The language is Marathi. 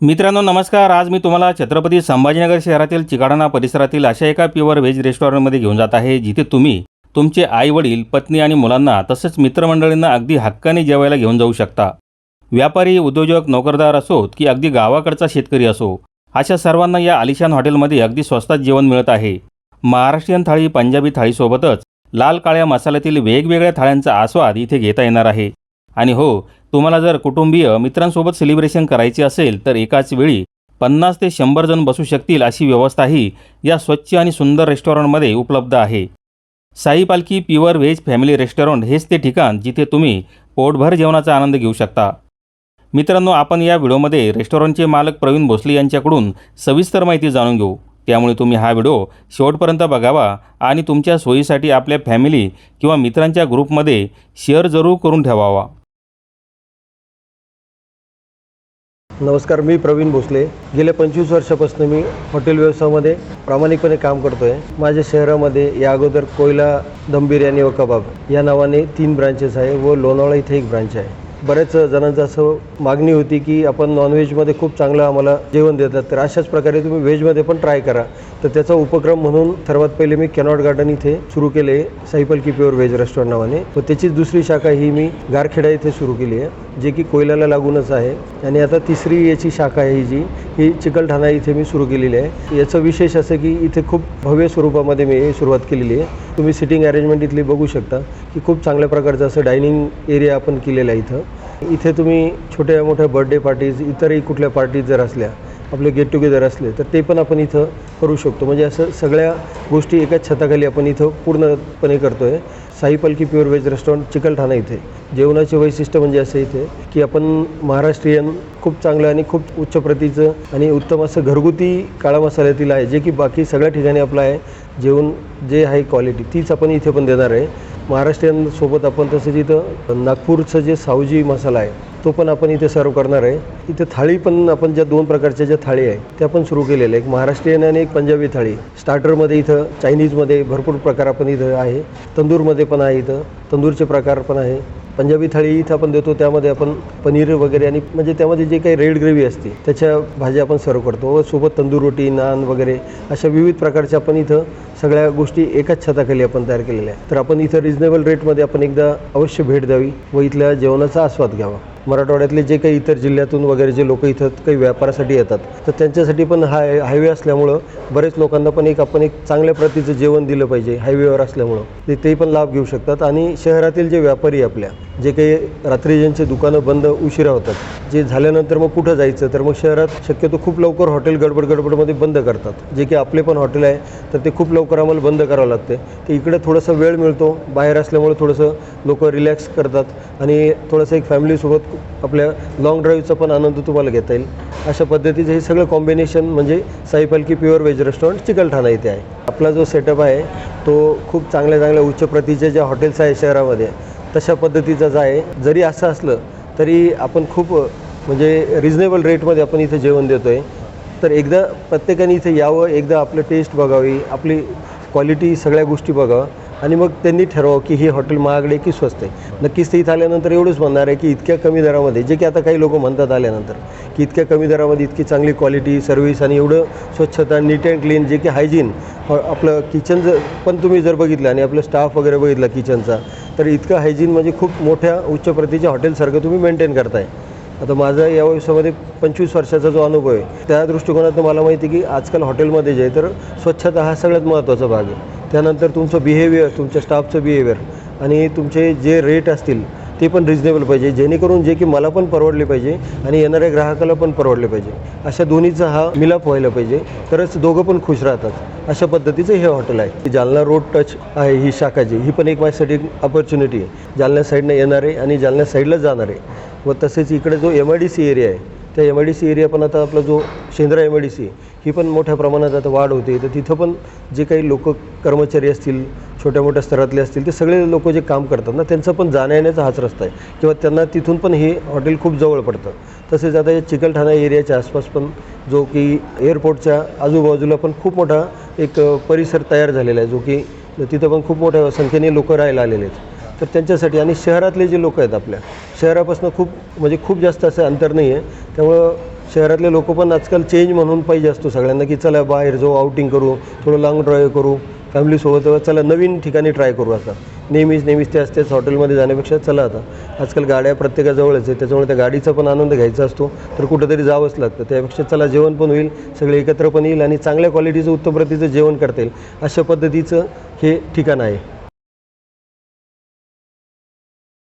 मित्रांनो नमस्कार. आज मी तुम्हाला छत्रपती संभाजीनगर शहरातील चिकाडाणा परिसरातील अशा एका प्युअर व्हेज रेस्टॉरंटमध्ये घेऊन जात आहे जिथे तुम्ही तुमचे आई वडील पत्नी आणि मुलांना तसंच मित्रमंडळींना अगदी हक्काने जेवायला घेऊन जाऊ शकता. व्यापारी उद्योजक नोकरदार असोत की अगदी गावाकडचा शेतकरी असो अशा सर्वांना या आलिशान हॉटेलमध्ये अगदी स्वस्तात जेवण मिळत आहे. महाराष्ट्रीयन थाळी पंजाबी थाळीसोबतच लाल काळ्या मसाल्यातील वेगवेगळ्या थाळ्यांचा आस्वाद इथे घेता येणार आहे. आणि हो तुम्हाला जर कुटुंबीय मित्रांसोबत सेलिब्रेशन करायचे असेल तर एकाच वेळी पन्नास ते शंभर जण बसू शकतील अशी व्यवस्थाही या स्वच्छ आणि सुंदर रेस्टॉरंटमध्ये उपलब्ध आहे. साई पालखी प्युअर व्हेज फॅमिली रेस्टॉरंट हेच ते ठिकाण जिथे तुम्ही पोटभर जेवणाचा आनंद घेऊ शकता. मित्रांनो आपण या व्हिडिओमध्ये रेस्टॉरंटचे मालक प्रवीण भोसले यांच्याकडून सविस्तर माहिती जाणून घेऊ. त्यामुळे तुम्ही हा व्हिडिओ शेवटपर्यंत बघावा आणि तुमच्या सोयीसाठी आपल्या फॅमिली किंवा मित्रांच्या ग्रुपमध्ये शेअर जरूर करून ठेवावा. नमस्कार मी प्रवीण भोसले. गेल्या पंचवीस वर्षापासून मी हॉटेल व्यवसायामध्ये प्रामाणिकपणे काम करतो आहे माझ्या शहरामध्ये या अगोदर कोयला दम बिर्याणी व कबाब या नावाने तीन ब्रांचेस आहे व लोणावळा इथे एक ब्रांच आहे. बऱ्याच जणांचं असं मागणी होती की आपण नॉनव्हेजमध्ये खूप चांगलं आम्हाला जेवण देतात. तर अशाच प्रकारे तुम्ही व्हेजमध्ये पण ट्राय करा. तर त्याचा उपक्रम म्हणून सर्वात पहिले मी कॅनॉट गार्डन इथे सुरू केले साईपलकी प्युअर व्हेज रेस्टॉरंट नावाने. व त्याचीच दुसरी शाखा ही मी गारखेडा इथे सुरू केली आहे जे की कोयलाला लागूनच आहे. आणि आता तिसरी याची शाखा आहे जी ही चिकलठाणा इथे मी सुरू केलेली आहे. याचं विशेष असं की इथे खूप भव्य स्वरूपामध्ये मी सुरुवात केलेली आहे. तुम्ही सिटिंग अरेंजमेंट इथली बघू शकता की खूप चांगल्या प्रकारचं असं डायनिंग एरिया आपण केलेला आहे इथं. इथे तुम्ही छोट्या मोठ्या बर्थडे पार्टीज इतरही कुठल्या पार्टीज जर असल्या आपले गेट टुगेदर असले तर ते पण आपण इथं करू शकतो. म्हणजे असं सगळ्या गोष्टी एकाच छताखाली आपण इथं पूर्णपणे करतो आहे साई पालखी प्युअर व्हेज रेस्टॉरंट चिकलठाणा इथे. जेवणाचे वैशिष्ट्य म्हणजे असं इथे की आपण महाराष्ट्रीयन खूप चांगलं आणि खूप उच्च प्रतीचं आणि उत्तम असं घरगुती काळा मसाल्यातील आहे जे की बाकी सगळ्या ठिकाणी आपलं आहे. जेवण जे आहे क्वालिटी तीच आपण इथे पण देणार आहे. महाराष्ट्रीयन सोबत आपण तसंच इथं नागपूरचं जे सावजी मसाला आहे तो पण आपण इथे सर्व करणार आहे. इथे थाळी पण आपण ज्या दोन प्रकारच्या ज्या थाळी आहे त्या पण सुरू केलेल्या एक महाराष्ट्रीयन आणि एक पंजाबी थाळी. स्टार्टरमध्ये इथं चायनीजमध्ये भरपूर प्रकार आपण इथं आहे. तंदूरमध्ये पण आहे इथं. तंदूरचे प्रकार पण आहे. पंजाबी थाळी इथं आपण देतो त्यामध्ये आपण पनीर वगैरे आणि म्हणजे त्यामध्ये जे काही रेड ग्रेव्ही असते त्याच्या भाज्या आपण सर्व करतो. व सोबत तंदूर रोटी नान वगैरे अशा विविध प्रकारच्या आपण इथं सगळ्या गोष्टी एकाच छताखाली आपण तयार केलेल्या आहे तर आपण इथं रिजनेबल रेटमध्ये आपण एकदा अवश्य भेट द्यावी व इथल्या जेवणाचा आस्वाद घ्यावा. मराठवाड्यातले जे काही इतर जिल्ह्यातून वगैरे जे लोक इथं काही व्यापारासाठी येतात तर त्यांच्यासाठी पण हाय हायवे असल्यामुळं बरेच लोकांना पण एक आपण एक चांगल्या प्रतीचं जेवण दिलं पाहिजे हायवेवर असल्यामुळं. ते पण लाभ घेऊ शकतात. आणि शहरातील जे व्यापारी आपल्या जे काही रात्री ज्यांचे दुकानं बंद उशिरा होतात जे झाल्यानंतर मग कुठं जायचं? तर मग शहरात शक्यतो खूप लवकर हॉटेल गडबड गडबडमध्ये बंद करतात. जे की आपले पण हॉटेल आहे तर ते खूप लवकर आम्हाला बंद करावं लागते. ते इकडे थोडंसं वेळ मिळतो बाहेर असल्यामुळे थोडंसं लोक रिलॅक्स करतात आणि थोडंसं एक फॅमिलीसोबत आपल्या लाँग ड्राईव्हचा पण आनंद तुम्हाला घेता येईल. अशा पद्धतीचं हे सगळं कॉम्बिनेशन म्हणजे साई पालखी प्युअर व्हेज रेस्टॉरंट चिकलठाणा इथे आहे. आपला जो सेटअप आहे तो खूप चांगल्या चांगल्या उच्च प्रतीच्या ज्या हॉटेल्स आहे शहरामध्ये तशा पद्धतीचाच आहे जरी असं असलं तरी आपण खूप म्हणजे रिजनेबल रेटमध्ये आपण इथे जेवण देतो आहे तर एकदा प्रत्येकाने इथे यावं एकदा आपलं टेस्ट बघावी आपली क्वालिटी सगळ्या गोष्टी बघावं आणि मग त्यांनी ठरवावं की हे हॉटेल महागडे की स्वस्त आहे. नक्कीच ते इथं आल्यानंतर एवढंच म्हणणार आहे की इतक्या कमी दरामध्ये जे की आता काही लोक म्हणतात आल्यानंतर की इतक्या कमी दरामध्ये इतकी चांगली क्वालिटी सर्व्हिस आणि एवढं स्वच्छता नीट अँड क्लीन जे की हायजीन आपलं किचन जर पण तुम्ही जर बघितलं आणि आपलं स्टाफ वगैरे बघितला किचनचा तर इतकं हायजीन म्हणजे खूप मोठ्या उच्च प्रतीच्या हॉटेलसारखं तुम्ही मेंटेन करताय. आता माझा या व्यवसायामध्ये पंचवीस वर्षाचा जो अनुभव आहे त्या दृष्टिकोनातून मला माहिती आहे की आजकाल हॉटेलमध्ये जे आहे तर स्वच्छता हा सगळ्यात महत्त्वाचा भाग आहे. त्यानंतर तुमचं बिहेवियर तुमच्या स्टाफचं बिहेवियर आणि तुमचे जे रेट असतील ते पण रिजनेबल पाहिजे. जेणेकरून जे की मला पण परवडले पाहिजे आणि येणाऱ्या ग्राहकाला पण परवडले पाहिजे. अशा दोन्हीचा हा मिलाप व्हायला पाहिजे. तरच दोघं पण खुश राहतात. अशा पद्धतीचं हे हॉटेल आहे. जालना रोड टच आहे ही शाखाची. ही पण एक माझ्यासाठी ऑपॉर्च्युनिटी आहे. जालन्या साईडनं येणारे आणि जालन्या साईडला जाणारे व तसेच इकडे जो M I D C area आहे त्या M I D C area पण आता आपला जो Shendra M I D C ही पण मोठ्या प्रमाणात आता वाढ होते. तर तिथं पण जे काही लोक कर्मचारी असतील छोट्या मोठ्या स्तरातले असतील ते सगळे लोक जे काम करतात ना त्यांचा पण जाण्या येण्याचा हाच रस्ता आहे. किंवा त्यांना तिथून पण हे हॉटेल खूप जवळ पडतं. तसेच आता या चिकलठाणा एरियाच्या आसपास पण जो की एअरपोर्टच्या आजूबाजूला पण खूप मोठा एक परिसर तयार झालेला आहे जो की तिथं पण खूप मोठ्या संख्येने लोक राहायला आलेले आहेत. तर त्यांच्यासाठी आणि शहरातले जे लोक आहेत आपल्या शहरापासून खूप म्हणजे खूप जास्त असं अंतर नाही आहे. त्यामुळं शहरातले लोक पण आजकाल चेंज म्हणून पाहिजे असतो सगळ्यांना की चला बाहेर जाऊ आउटिंग करू थोडं लाँग ड्राईव्ह करू फॅमिलीसोबत चला नवीन ठिकाणी ट्राय करू आता. नेहमीच नेहमीच त्याच त्याच हॉटेलमध्ये जाण्यापेक्षा चला आता. आजकाल गाड्या प्रत्येकाजवळच आहे त्याच्यामुळे त्या गाडीचा पण आनंद घ्यायचा असतो. तर कुठंतरी जावंच लागतं. त्यापेक्षा चला जेवण पण होईल सगळे एकत्र पण येईल आणि चांगल्या क्वालिटीचं उत्तम प्रतीचं जेवण करता येईल. अशा पद्धतीचं हे ठिकाण आहे.